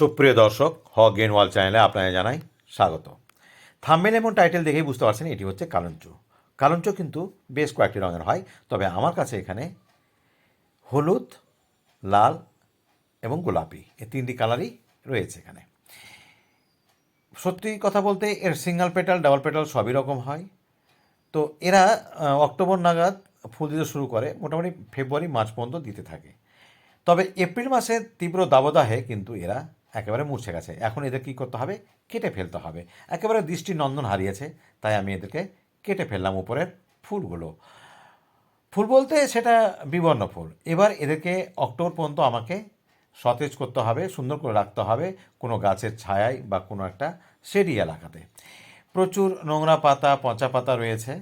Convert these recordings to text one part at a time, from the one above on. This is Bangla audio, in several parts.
সুপ্রিয় দর্শক হ গেন ওয়াল চ্যানেলে আপনাদের জানাই স্বাগত। থাম্বেল এবং টাইটেল দেখেই বুঝতে পারছেন এটি হচ্ছে কালঞ্চু। কালঞ্চু কিন্তু বেশ কয়েকটি রঙের হয়, তবে আমার কাছে এখানে হলুদ, লাল এবং গোলাপি, এই তিনটি কালারই রয়েছে এখানে। সত্যি কথা বলতে এর সিঙ্গেল পেটাল, ডাবল পেটাল সবই রকম হয়। তো এরা অক্টোবর নাগাদ ফুল দিতে শুরু করে, মোটামুটি ফেব্রুয়ারি, মার্চ পর্যন্ত দিতে থাকে। তবে এপ্রিল মাসে তীব্র দাবদাহে কিন্তু এরা একেবারে মূর্ছে গেছে। এখন এদের কী করতে হবে? কেটে ফেলতে হবে। একেবারে দৃষ্টি নন্দন হারিয়েছে, তাই আমি এদেরকে কেটে ফেললাম উপরের ফুলগুলো। ফুল বলতে সেটা বিবর্ণ ফুল। এবার এদেরকে অক্টোবর পর্যন্ত আমাকে সতেজ করতে হবে, সুন্দর করে রাখতে হবে কোনো গাছের ছায়ায় বা কোনো একটা শেডি এলাকাতে। প্রচুর নোংরা পাতা, পচা পাতা রয়েছে।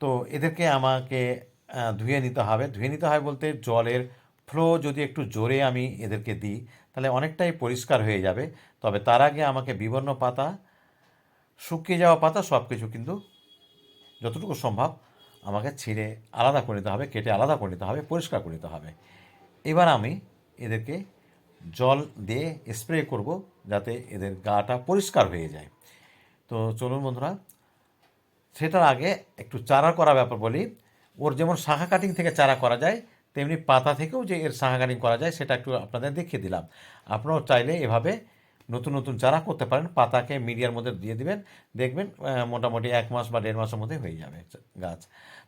তো এদেরকে আমাকে ধুয়ে নিতে হবে। ধুয়ে নিতে হয় বলতে জলের ফ্লো যদি একটু জোরে আমি এদেরকে দিই, তাহলে অনেকটাই পরিষ্কার হয়ে যাবে। তবে তার আগে আমাকে বিবর্ণ পাতা, শুকিয়ে যাওয়া পাতা সব কিছু কিন্তু যতটুকু সম্ভব আমাকে ছিঁড়ে আলাদা করে নিতে হবে, কেটে আলাদা করে নিতে হবে, পরিষ্কার করে নিতে হবে। এবার আমি এদেরকে জল দিয়ে স্প্রে করব যাতে এদের গাটা পরিষ্কার হয়ে যায়। তো চলুন বন্ধুরা, সেটার আগে একটু চারা করা ব্যাপার বলি। ওর যেমন শাখা কাটিং থেকে চারা করা যায় তেমনি পাতা থেকেও যে এর কাটিং করা যায়, সেটা একটু আপনাদের দেখিয়ে দিলাম। আপনারাও চাইলে এভাবে নতুন নতুন চারা করতে পারেন। পাতাকে মিডিয়ার মধ্যে দিয়ে দিবেন। দেখবেন মোটামুটি এক মাস বা দেড় মাসের মধ্যে হয়ে যাবে গাছ।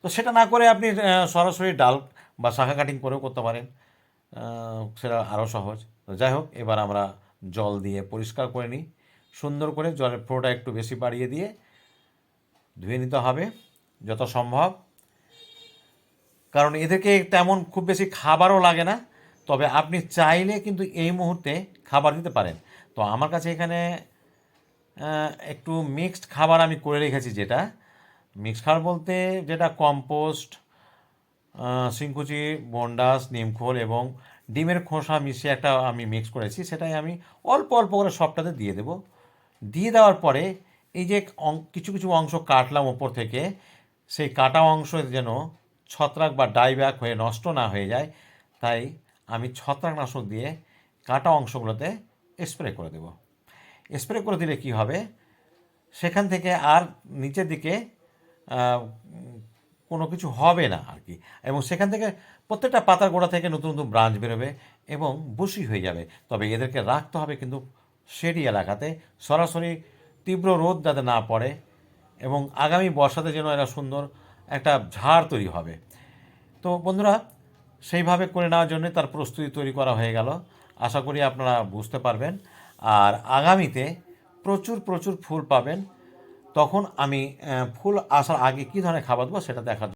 তো সেটা না করে আপনি সরাসরি ডাল বা শাখা কাটিং করেও করতে পারেন। সেটা আরও সহজ। যাই হোক, এবার আমরা জল দিয়ে পরিষ্কার করে নিই। সুন্দর করে জলের ফ্লোটা একটু বেশি বাড়িয়ে দিয়ে ধুয়ে নিতে হবে। যত সম্ভব কারণ এদেরকে তেমন খুব বেশি খাবারও লাগে না, তবে আপনি চাইলে কিন্তু এই মুহূর্তে খাবার দিতে পারেন। তো আমার কাছে এখানে একটু মিক্সড খাবার আমি করে রেখেছি যেটা। মিক্সড খাবার বলতে যেটা কম্পোস্ট শিংকুচি, বন্ডাস, নিমখোল এবং ডিমের খোসা মিশিয়ে একটা আমি মিক্স করেছি। সেটাই আমি অল্প অল্প করে সবটাতে দিয়ে দেব। দিয়ে দেওয়ার পরে এই যে কিছু কিছু অংশ কাটলাম ওপর থেকে, সেই কাটা অংশ যেন ছত্রাক বা ডাইব্যাক হয়ে নষ্ট না হয়ে যায়, তাই আমি ছত্রাকনাশক দিয়ে কাটা অংশগুলোতে স্প্রে করে দেব। স্প্রে করে দিলে কি হবে? সেখান থেকে আর নিচের দিকে কোনো কিছু হবে না আর কি। এবং সেখান থেকে প্রত্যেকটা পাতার গোড়া থেকে নতুন নতুন ব্রাঞ্চ বেরোবে এবং বসি হয়ে যাবে। তবে এদেরকে রাখতে হবে কিন্তু শেডি এলাকাতে সরাসরি তীব্র রোদ যাতে না পড়ে এবং আগামী বর্ষাতে যেন এরা সুন্দর একটা ঝাড় তৈরি হবে। তো বন্ধুরা, সেইভাবে করে নেওয়ার জন্য তার প্রস্তুতি তৈরি করা হয়ে গেল। আশা করি আপনারা বুঝতে পারবেন। আর আগামীতে প্রচুর প্রচুর ফুল পাবেন। তখন আমি ফুল আসার আগে কী ধরনের খাবার দেবো সেটা দেখার